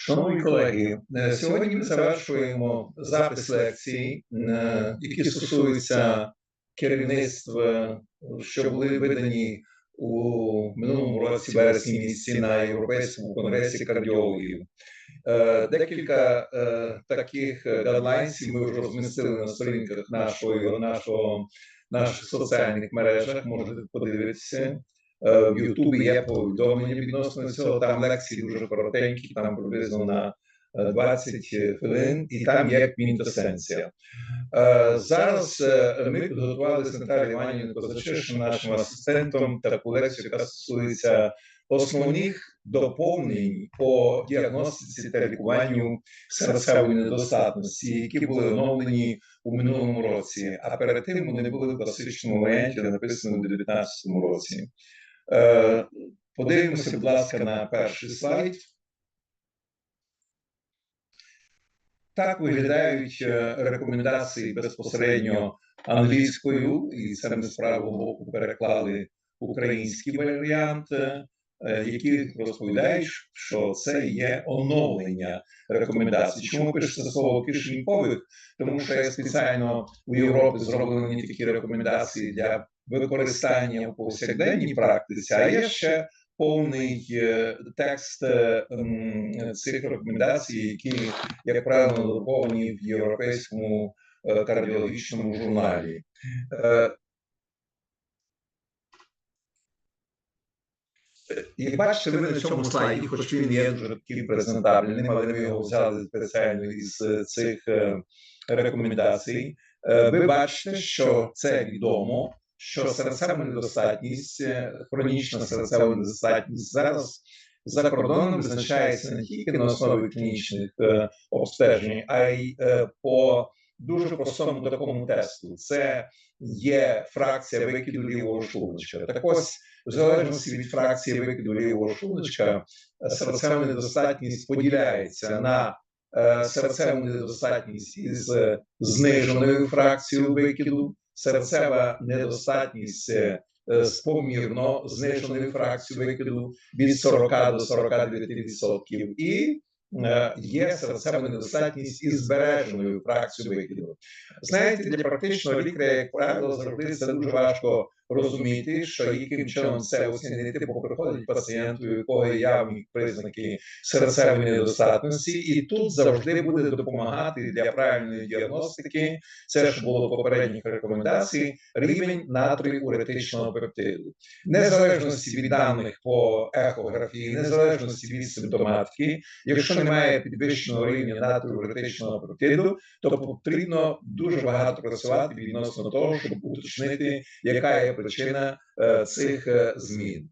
Шановні колеги, е, сьогодні ми завершуємо запис лекцій, е, які стосуються керівництва, що були видані у минулому році вересні місяці на Європейському конгресі кардіологів. Е, Декілька таких гадлайнсів ми вже розмістили на сторінках нашої нашого наших соціальних мережах. Можете подивитися. Е, в Ютубі є повідомлення відносно цього. Там лекції дуже коротенькі, там приблизно на 20 е, хвилин, і там є квінтесенція. Е, зараз ми підготували з Наталією Іванівною Козачишин, нашим асистентом, таку лекцію, яка стосується основних доповнень по діагностиці та лікуванню серцевої недостатності, які були оновлені у минулому році. А перед тим вони були в класичному варіанті, написано у 2019 році. Е, подивимося, будь ласка, на перший слайд. Так виглядають е, рекомендації безпосередньо англійською, і це ми з правого боку переклали український варіант, е, які розповідають, що це є оновлення рекомендацій. Чому пишеться слово кишенькових? Тому що я спеціально у Європі зроблені такі рекомендації для використання у повсякденній практиці, а є ще повний е, текст е, цих рекомендацій, які, як правило, надруковані в європейському е, кардіологічному журналі. Як бачите, ви на цьому слайді, хоч він є дуже такий презентабельним, але ми його взяли спеціально із цих рекомендацій. Ви бачите, що це відомо, що серцева недостатність, е, хронічна серцева недостатність зараз за кордоном визначається не тільки на основі клінічних е, обстежень, а й е, по дуже простому такому тесту. Це є фракція викиду лівого шлуночка. Так ось, в залежності від фракції викиду лівого шлуночка, серцева недостатність поділяється на серцеву недостатність із зниженою фракцією викиду серцева недостатність спомірно з помірно зниженою фракцією викиду від 40 до 49%. і е, Є серцева недостатність із збереженою фракцією викиду. Знаєте, для практичного лікаря, як правило, зробити це дуже важко розуміти, що яким чином це оцінити, бо приходить пацієнт, у якого явні признаки серцевої недостатності, і тут завжди буде допомагати для правильної діагностики. Це ж було попередніх рекомендацій. Рівень натрію уретичного пептиду, незалежності від даних по ехографії, незалежності від симптоматики. Якщо немає підвищеного рівня натрію уретичного пептиду, то потрібно дуже багато працювати відносно того, щоб уточнити, яка є причина е, цих е, змін.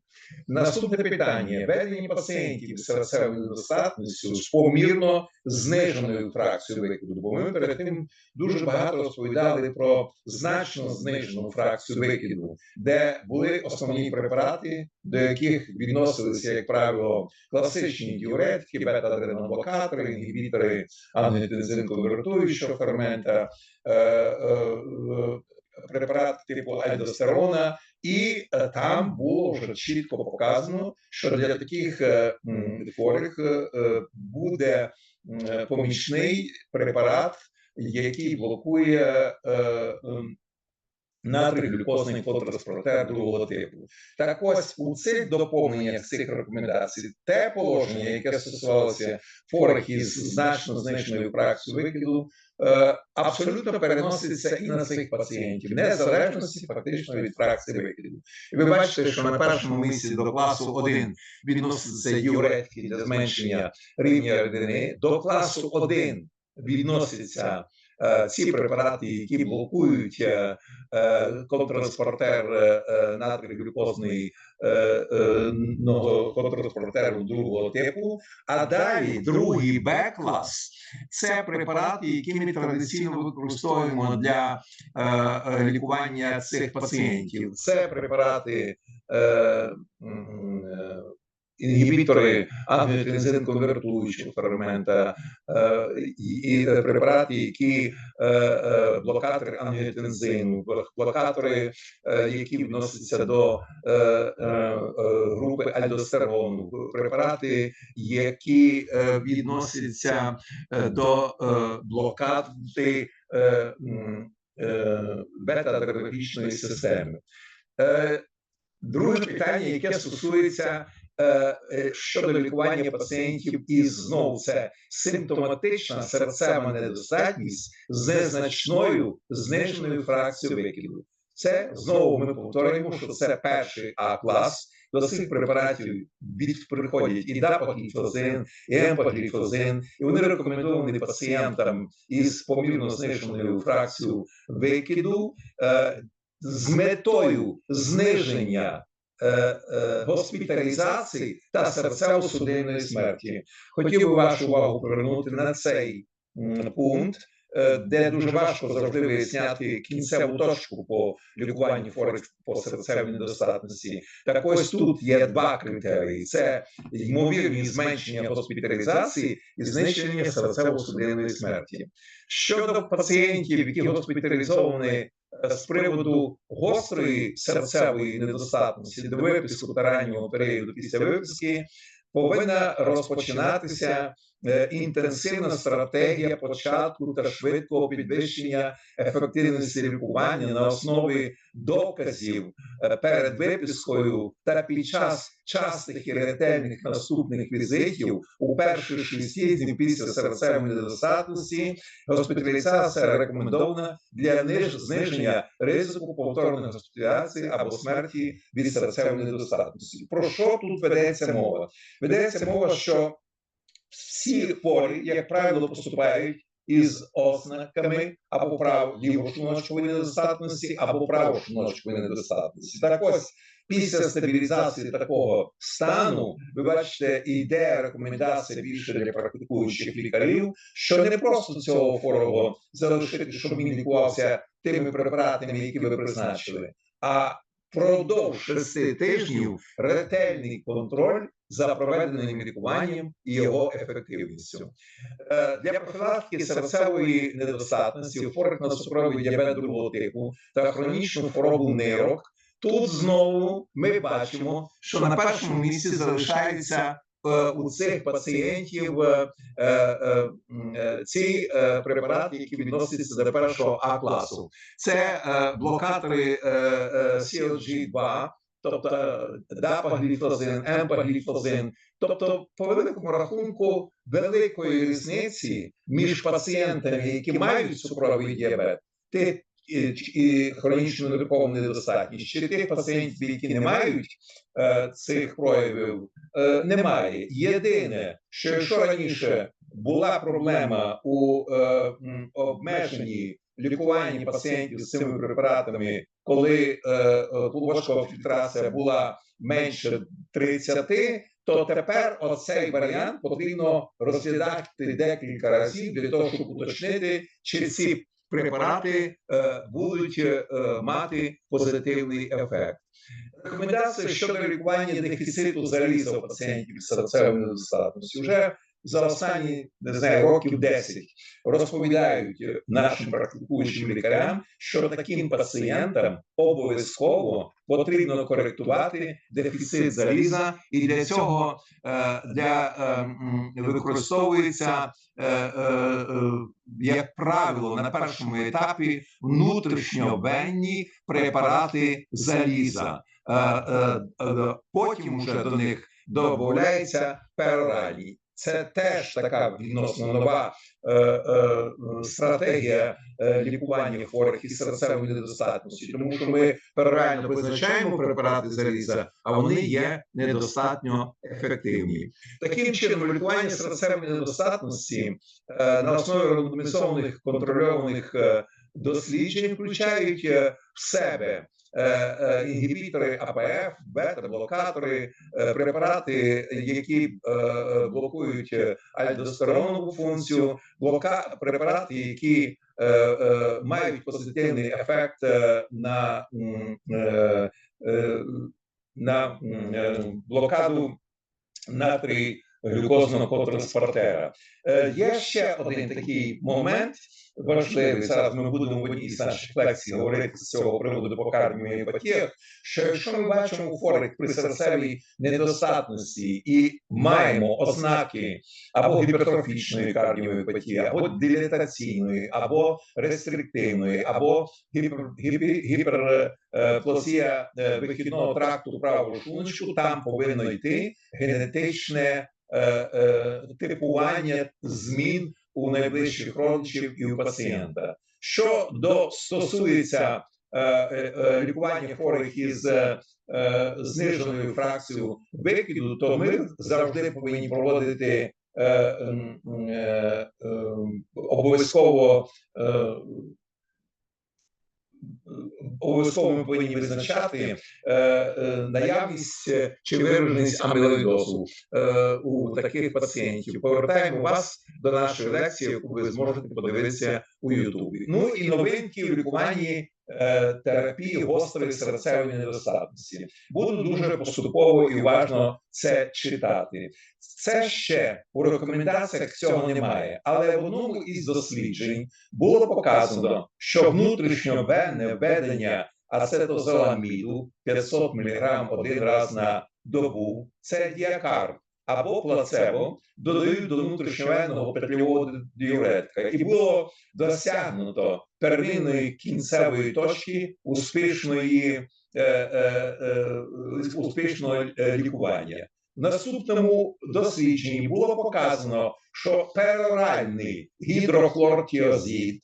Наступне питання: ведення пацієнтів з серцевою недостатністю з помірно зниженою фракцією викиду. Бо ми перед тим дуже багато розповідали про значно знижену фракцію викиду, де були основні препарати, до яких відносилися, як правило, класичні діуретики, бета-адреноблокатори, інгібітори ангіотензин-конвертуючого фермента. Е, препарат типу альдостерона, і е, там було вже чітко показано, що для таких е, хворих е, буде помічний препарат, який блокує натрій-глюкозний фототранспортер другого типу. Так ось у цих доповненнях цих рекомендацій те положення, яке стосувалося хворих із значно зниженою фракцією викиду, е, абсолютно переноситься і на цих пацієнтів, незалежності фактично від фракції викиду. І ви бачите, що на першому місці до класу 1 відноситься юретки для зменшення рівня рідини, до класу 1 відноситься ці препарати, які блокують е, е, контранспортер натрій-глюкозний контранспортеру другого типу. А далі другий Б-клас – це препарати, які ми традиційно використовуємо для лікування цих пацієнтів. Це препарати інгібітори ангіотензин конвертуючого фермента і, препарати, які блокатори ангіотензину, блокатори, які відносяться до групи альдостерону, препарати, які відносяться до блокади м, бета-адерографічної системи. Друге питання, яке стосується щодо лікування пацієнтів, і знову це симптоматична серцева недостатність з незначною зниженою фракцією викиду. Це знову ми повторюємо, що це перший А клас. До цих препаратів від приходять і дапагліфозин, і емпагліфозин, і вони рекомендовані пацієнтам із помірно зниженою фракцією викиду е, з метою зниження е, е, госпіталізації та серцево-судинної смерті. Хотів би вашу увагу привернути на цей пункт, е, де дуже важко завжди виясняти кінцеву точку по лікуванню хворих по серцевій недостатності. Так ось тут є два критерії: це ймовірні зменшення госпіталізації і знищення серцево-судинної смерті. Щодо пацієнтів, які госпіталізовані е, з приводу гострої серцевої недостатності до виписку та раннього періоду після виписки, повинна розпочинатися інтенсивна стратегія початку та швидкого підвищення ефективності лікування на основі доказів е, перед випискою та під час частих і ретельних наступних візитів у перші шість днів після серцевої недостатності госпіталізація рекомендована для зниження ризику повторної госпіталізації або смерті від серцевої недостатності. Про що тут ведеться мова? Ведеться мова, що всі хворі, як правило, поступають із ознаками або прав лівошлуночкової недостатності, або правошлуночкової недостатності. Так ось після стабілізації такого стану, ви бачите, йде рекомендація більше для практикуючих лікарів, що не просто цього хворого залишити, щоб він лікувався тими препаратами, які ви призначили, а впродовж шести тижнів ретельний контроль за проведеним лікуванням і його ефективністю. Е, Для профілактики серцевої недостатності, хворих на цукровий діабет другого типу та хронічну хворобу нирок, тут знову ми бачимо, що на першому місці залишається е, у цих пацієнтів е, ці препарати, які відносяться до першого А класу. Це блокатори е, е, CLG-2, тобто е, дапагліфозин, емпагліфозин. Тобто, по великому рахунку, великої різниці між пацієнтами, які мають цукровий діабет, ти і, і хронічну ниркову недостатність, чи тих пацієнтів, які не мають е, цих проявів, е, немає. Єдине, що якщо раніше була проблема у е, обмеженні лікуванні пацієнтів з цими препаратами, коли е, е, фільтрація була менше 30, то тепер оцей варіант потрібно розглядати декілька разів для того, щоб уточнити, чи ці препарати е, будуть мати позитивний ефект. Рекомендації щодо лікування дефіциту заліза у пацієнтів з серцевою недостатністю вже за останні не знаю, років 10 розповідають нашим практикуючим лікарям, що таким пацієнтам обов'язково потрібно коректувати дефіцит заліза, і для цього е, для е, використовується е, як правило на першому етапі внутрішньовенні препарати заліза. Потім вже до них додається пероральні. Це теж така відносно нова е, е, стратегія е, лікування хворих із серцевою недостатністю, тому що ми перорально визначаємо препарати заліза, а вони є недостатньо ефективні. Таким чином, лікування серцевої недостатності е, на основі рандомізованих контрольованих е, досліджень включають е, в себе інгібітори АПФ, бета-блокатори, е, препарати, які е, е, блокують е, альдостеронову функцію, блока препарати, які е, е, мають позитивний ефект е, на, е, е, на е, блокаду натрій глюкозного котранспортера. Е, Є ще один такий момент важливий. Зараз ми будемо в одній з наших лекцій говорити з цього приводу по кармії іпотєк, що якщо ми бачимо у хворих при серцевій недостатності і маємо ознаки або гіпертрофічної кардіоміопатії, або дилатаційної, або рестриктивної, або гіпер, гіпер, гіперплазія е, вихідного тракту правого шлуночку, там повинно йти генетичне е, е, типування змін у найближчих родичів і у пацієнта. Що до стосується е, е, е, лікування хворих із е, е, зниженою фракцією викиду, то ми завжди повинні проводити е, м, м, е, е, обов'язково. Обов'язково ми повинні визначати е, е, наявність е, чи вираженість амілоїдозу е, у таких пацієнтів. Повертаємо вас до нашої лекції, яку ви зможете подивитися у Ютубі. Ну і новинки в лікуванні терапії гострої серцевої недостатності. Буду дуже поступово і уважно це читати. Це ще у рекомендаціях цього немає, але в одному із досліджень було показано, що внутрішньовенне введення ацетозоламіду 500 мг один раз на добу це діакард або плацебо додають до внутрішньовенного петлевого діуретика. І було досягнуто первинної кінцевої точки успішної, е, е, е, успішного е, лікування. В наступному дослідженні було показано, що пероральний гідрохлортіозид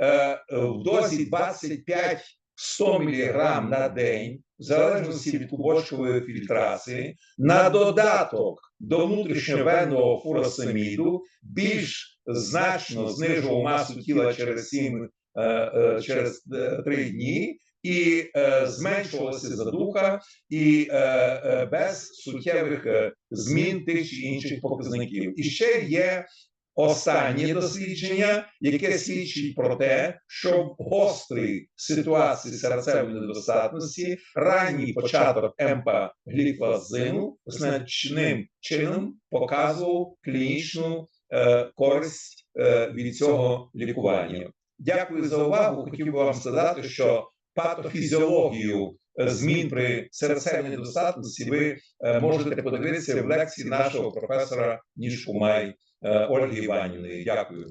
е, в дозі 25 100 мг на день, в залежності від клубочкової фільтрації, на додаток до внутрішньовенного фуросеміду більш значно знижував масу тіла через 7 е, е, через 3 дні. І е, зменшувалася задуха, і е, е, без суттєвих е, змін тих чи інших показників. І ще є останнє дослідження, яке свідчить про те, що в гострій ситуації серцевої недостатності ранній початок емпагліфазину значним чином показував клінічну е, користь е, від цього лікування. Дякую за увагу. Хотів би вам сказати, що патофізіологію е, змін при серцевій недостатності ви е, можете подивитися в лекції нашого професора Ніжкумай е, Ольги Іванівни. Дякую.